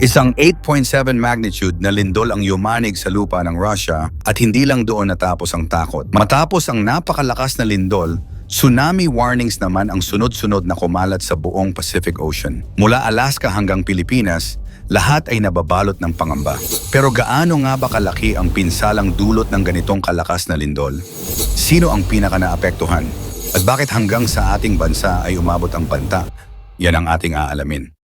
Isang 8.7 magnitude na lindol ang yumanig sa lupa ng Russia at hindi lang doon natapos ang takot. Matapos ang napakalakas na lindol, tsunami warnings naman ang sunod-sunod na kumalat sa buong Pacific Ocean. Mula Alaska hanggang Pilipinas, lahat ay nababalot ng pangamba. Pero gaano nga ba kalaki ang pinsalang dulot ng ganitong kalakas na lindol? Sino ang pinaka naapektuhan? At bakit hanggang sa ating bansa ay umabot ang banta? Yan ang ating aalamin.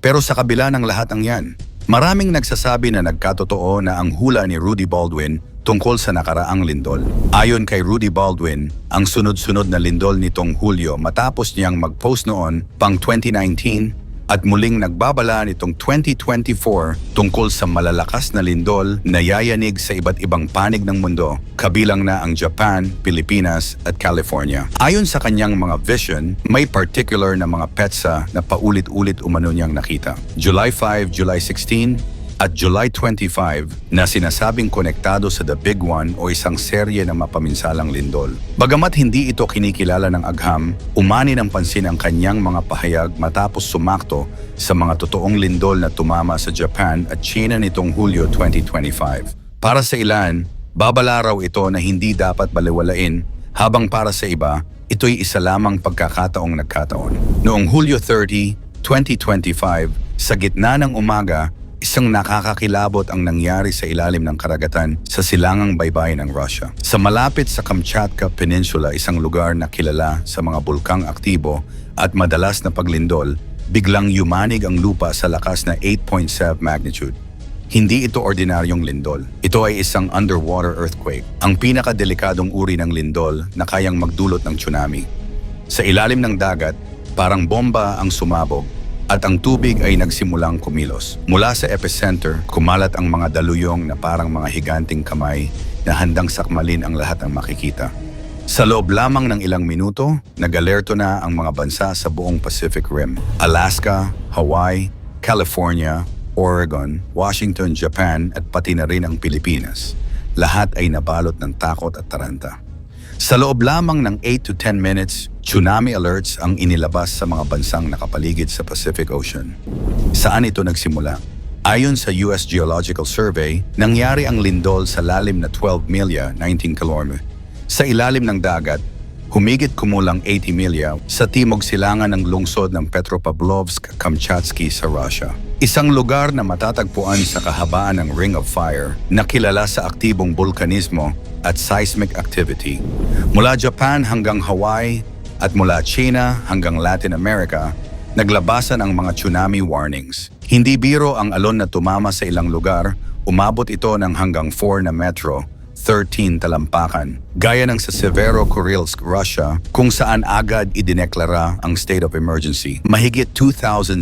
Pero sa kabila ng lahat ng yan, maraming nagsasabi na nagkatotoo na ang hula ni Rudy Baldwin tungkol sa nakaraang lindol. Ayon kay Rudy Baldwin, ang sunod-sunod na lindol nitong Hulyo matapos niyang mag-post noon pang 2019 at muling nagbabala nitong 2024 tungkol sa malalakas na lindol na yayanig sa iba't ibang panig ng mundo, kabilang na ang Japan, Pilipinas at California. Ayon sa kanyang mga vision, may particular na mga petsa na paulit-ulit umano niyang nakita. July 5, July 16, at July 25 na sinasabing konektado sa The Big One o isang serye ng mapaminsalang lindol. Bagamat hindi ito kinikilala ng agham, umani ng pansin ang kanyang mga pahayag matapos sumakto sa mga totoong lindol na tumama sa Japan at China nitong Hulyo 2025. Para sa ilan, babala raw ito na hindi dapat baliwalain habang para sa iba, ito'y isa lamang pagkakataong nagkataon. Noong Hulyo 30, 2025, sa gitna ng umaga, Isang nakakakilabot ang nangyari sa ilalim ng karagatan sa silangang baybayin ng Russia. Sa malapit sa Kamchatka Peninsula, isang lugar na kilala sa mga bulkang aktibo at madalas na paglindol, biglang yumanig ang lupa sa lakas na 8.7 magnitude. Hindi ito ordinaryong lindol. Ito ay isang underwater earthquake, ang pinakadelikadong uri ng lindol na kayang magdulot ng tsunami. Sa ilalim ng dagat, parang bomba ang sumabog at ang tubig ay nagsimulang kumilos. Mula sa epicenter, kumalat ang mga daluyong na parang mga higanting kamay na handang sakmalin ang lahat ng makikita. Sa loob lamang ng ilang minuto, nag-alerto na ang mga bansa sa buong Pacific Rim. Alaska, Hawaii, California, Oregon, Washington, Japan at pati na rin ang Pilipinas. Lahat ay nabalot ng takot at taranta. Sa loob lamang ng 8 to 10 minutes, tsunami alerts ang inilabas sa mga bansang nakapaligid sa Pacific Ocean. Saan ito nagsimula? Ayon sa US Geological Survey, nangyari ang lindol sa lalim na 12 milya 19 km. Sa ilalim ng dagat, humigit kumulang 80 milya sa timog silangan ng lungsod ng Petropavlovsk-Kamchatsky sa Russia. Isang lugar na matatagpuan sa kahabaan ng Ring of Fire na kilala sa aktibong vulkanismo at seismic activity. Mula Japan hanggang Hawaii at mula China hanggang Latin America, naglabasan ang mga tsunami warnings. Hindi biro ang alon na tumama sa ilang lugar, umabot ito ng hanggang 4 na metro 13 talampakan, gaya ng sa Severo Kurilsk, Russia, kung saan agad idineklara ang state of emergency. Mahigit 2,700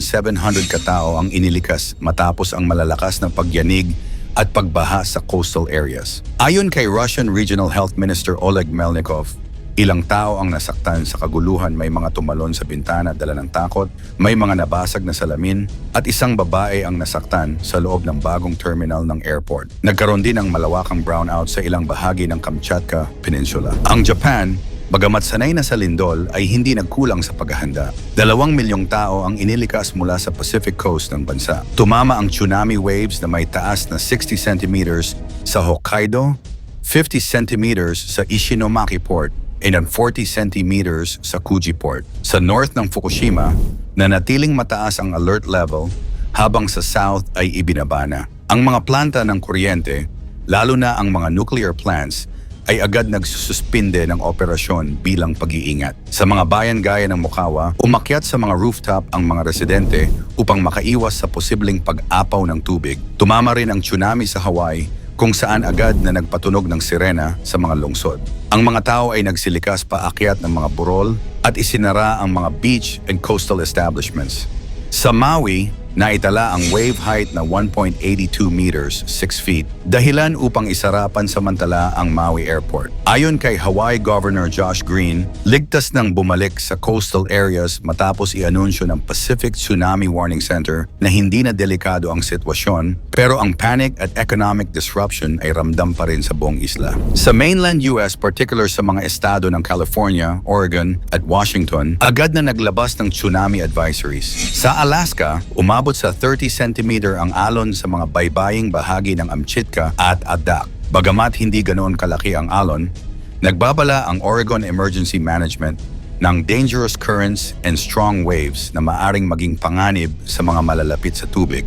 katao ang inilikas matapos ang malalakas na pagyanig at pagbaha sa coastal areas. Ayon kay Russian Regional Health Minister Oleg Melnikov, Ilang tao ang nasaktan sa kaguluhan, may mga tumalon sa bintana dala ng takot, may mga nabasag na salamin, at isang babae ang nasaktan sa loob ng bagong terminal ng airport. Nagkaroon din ng malawakang brownout sa ilang bahagi ng Kamchatka Peninsula. Ang Japan, Bagamat sanay na sa lindol ay hindi nagkulang sa paghahanda. Dalawang milyong tao ang inilikas mula sa Pacific Coast ng bansa. Tumama ang tsunami waves na may taas na 60 centimeters sa Hokkaido, 50 centimeters sa Ishinomaki Port, and ang 40 centimeters sa Kuji Port. Sa north ng Fukushima, nanatiling mataas ang alert level habang sa south ay ibinaba na. Ang mga planta ng kuryente, lalo na ang mga nuclear plants, ay agad nagsususpinde ng operasyon bilang pag-iingat. Sa mga bayan gaya ng Mokawa, umakyat sa mga rooftop ang mga residente upang makaiwas sa posibleng pag-apaw ng tubig. Tumama rin ang tsunami sa Hawaii kung saan agad na nagpatunog ng sirena sa mga lungsod. Ang mga tao ay nagsilikas paakyat ng mga burol at isinara ang mga beach and coastal establishments. Sa Maui, Naitala ang wave height na 1.82 meters, 6 feet, dahilan upang isara pansamantala ang Maui Airport. Ayon kay Hawaii Governor Josh Green, ligtas nang bumalik sa coastal areas matapos i-anunsyo ng Pacific Tsunami Warning Center na hindi na delikado ang sitwasyon, pero ang panic at economic disruption ay ramdam pa rin sa buong isla. Sa mainland US, particular sa mga estado ng California, Oregon at Washington, agad na naglabas ng tsunami advisories. Sa Alaska, umabot sa 30 cm ang alon sa mga baybaying bahagi ng Amchitka at Adak. Bagamat hindi ganoon kalaki ang alon, nagbabala ang Oregon Emergency Management ng dangerous currents and strong waves na maaring maging panganib sa mga malalapit sa tubig.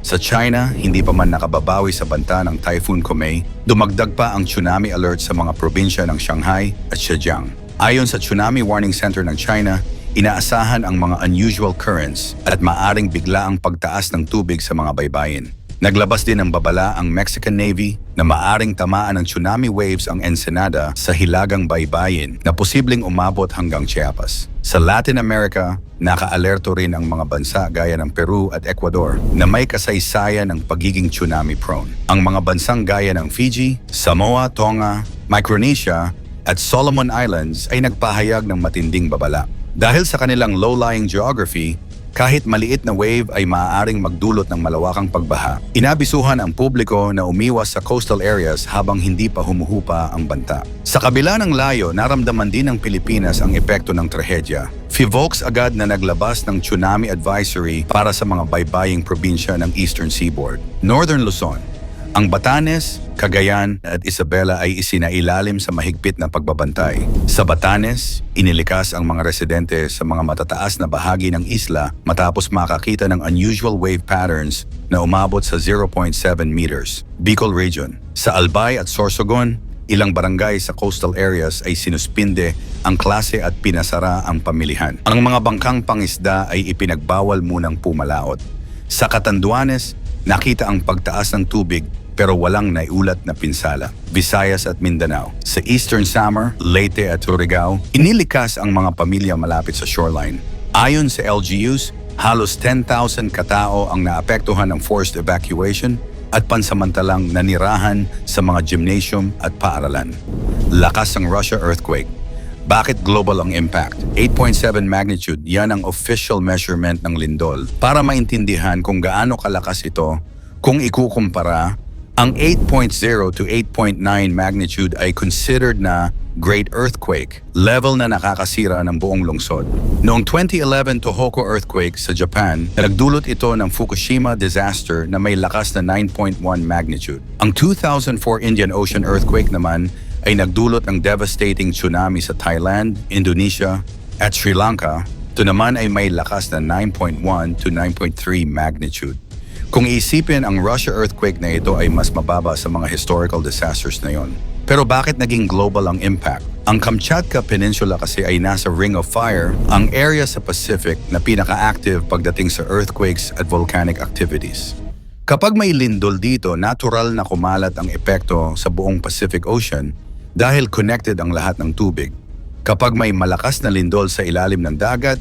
Sa China, hindi pa man nakababawi sa banta ng Typhoon Komei, dumagdag pa ang tsunami alert sa mga probinsya ng Shanghai at Zhejiang. Ayon sa Tsunami Warning Center ng China, inaasahan ang mga unusual currents at maaring bigla ang pagtaas ng tubig sa mga baybayin. Naglabas din ng babala ang Mexican Navy na maaring tamaan ng tsunami waves ang Ensenada sa hilagang baybayin na posibleng umabot hanggang Chiapas. Sa Latin America, nakaalerto rin ang mga bansa gaya ng Peru at Ecuador na may kasaysayan ng pagiging tsunami prone. Ang mga bansang gaya ng Fiji, Samoa, Tonga, Micronesia at Solomon Islands ay nagpahayag ng matinding babala. Dahil sa kanilang low-lying geography, kahit maliit na wave ay maaaring magdulot ng malawakang pagbaha. Inabisuhan ang publiko na umiwas sa coastal areas habang hindi pa humuhupa ang banta. Sa kabila ng layo, naramdaman din ng Pilipinas ang epekto ng trahedya. FIVOX agad na naglabas ng tsunami advisory para sa mga baybaying probinsya ng Eastern Seaboard. Northern Luzon, ang Batanes, Cagayan at Isabela ay isinailalim sa mahigpit na pagbabantay. Sa Batanes, inilikas ang mga residente sa mga matataas na bahagi ng isla matapos makakita ng unusual wave patterns na umabot sa 0.7 meters. Bicol Region. Sa Albay at Sorsogon, ilang barangay sa coastal areas ay sinuspinde ang klase at pinasara ang pamilihan. Ang mga bangkang pangisda ay ipinagbawal munang pumalaot. Sa Catanduanes, nakita ang pagtaas ng tubig pero walang naiulat na pinsala. Visayas at Mindanao. Sa Eastern Samar, Leyte at Surigao, inilikas ang mga pamilya malapit sa shoreline. Ayon sa LGUs, halos 10,000 katao ang naapektuhan ng forced evacuation at pansamantalang nanirahan sa mga gymnasium at paaralan. Lakas ng Russia earthquake. Bakit global ang impact? 8.7 magnitude, yan ang official measurement ng lindol. Para maintindihan kung gaano kalakas ito, kung ikukumpara, ang 8.0 to 8.9 magnitude ay considered na Great Earthquake, level na nakakasira ng buong lungsod. Noong 2011 Tohoku earthquake sa Japan, nagdulot ito ng Fukushima disaster na may lakas na 9.1 magnitude. Ang 2004 Indian Ocean earthquake naman ay nagdulot ng devastating tsunami sa Thailand, Indonesia, at Sri Lanka. Ito naman ay may lakas na 9.1 to 9.3 magnitude. Kung iisipin ang Russia earthquake na ito ay mas mababa sa mga historical disasters na yon. Pero bakit naging global ang impact? Ang Kamchatka Peninsula kasi ay nasa Ring of Fire, ang area sa Pacific na pinaka-active pagdating sa earthquakes at volcanic activities. Kapag may lindol dito, natural na kumalat ang epekto sa buong Pacific Ocean dahil connected ang lahat ng tubig. Kapag may malakas na lindol sa ilalim ng dagat,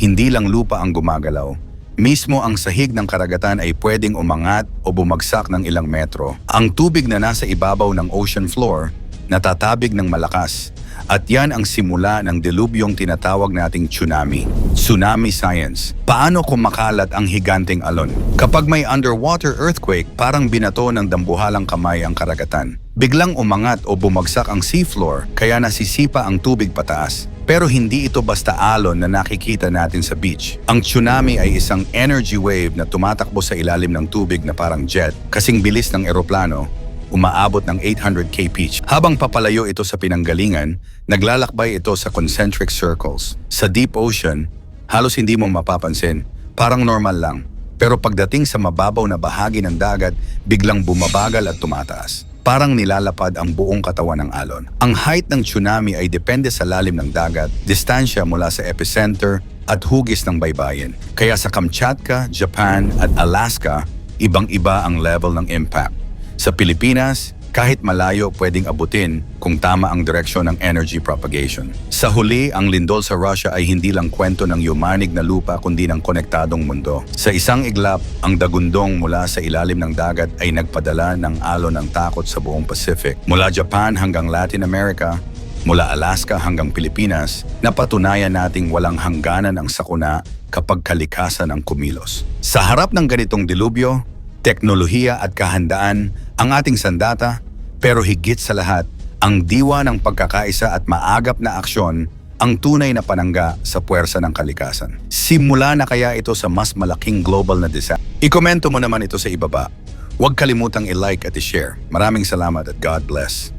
hindi lang lupa ang gumagalaw, Mismo ang sahig ng karagatan ay pwedeng umangat o bumagsak ng ilang metro. Ang tubig na nasa ibabaw ng ocean floor natatabig ng malakas at yan ang simula ng delubyong tinatawag nating tsunami. Tsunami science. Paano kumakalat ang higanteng alon? Kapag may underwater earthquake, parang binato ng dambuhalang kamay ang karagatan. Biglang umangat o bumagsak ang seafloor kaya nasisipa ang tubig pataas. Pero hindi ito basta alon na nakikita natin sa beach. Ang tsunami ay isang energy wave na tumatakbo sa ilalim ng tubig na parang jet, kasing bilis ng eroplano, umaabot ng 800 kph. Habang papalayo ito sa pinanggalingan, naglalakbay ito sa concentric circles. Sa deep ocean, halos hindi mo mapapansin, parang normal lang. Pero pagdating sa mababaw na bahagi ng dagat, biglang bumabagal at tumataas. Parang nilalapad ang buong katawan ng alon. Ang height ng tsunami ay depende sa lalim ng dagat, distansya mula sa epicenter at hugis ng baybayin. Kaya sa Kamchatka, Japan at Alaska, ibang-iba ang level ng impact. Sa Pilipinas, Kahit malayo pwedeng abutin kung tama ang direksyon ng energy propagation. Sa huli, ang lindol sa Russia ay hindi lang kwento ng yumanig na lupa kundi ng konektadong mundo. Sa isang iglap, ang dagundong mula sa ilalim ng dagat ay nagpadala ng alon ng takot sa buong Pacific. Mula Japan hanggang Latin America, mula Alaska hanggang Pilipinas, napatunayan nating walang hangganan ang sakuna kapag kalikasan ang kumilos. Sa harap ng ganitong dilubyo, teknolohiya at kahandaan ang ating sandata, pero higit sa lahat, ang diwa ng pagkakaisa at maagap na aksyon ang tunay na panangga sa puwersa ng kalikasan. Simula na kaya ito sa mas malaking global na disaster? Ikomento mo naman ito sa ibaba. Huwag kalimutang i-like at i-share. Maraming salamat at God bless.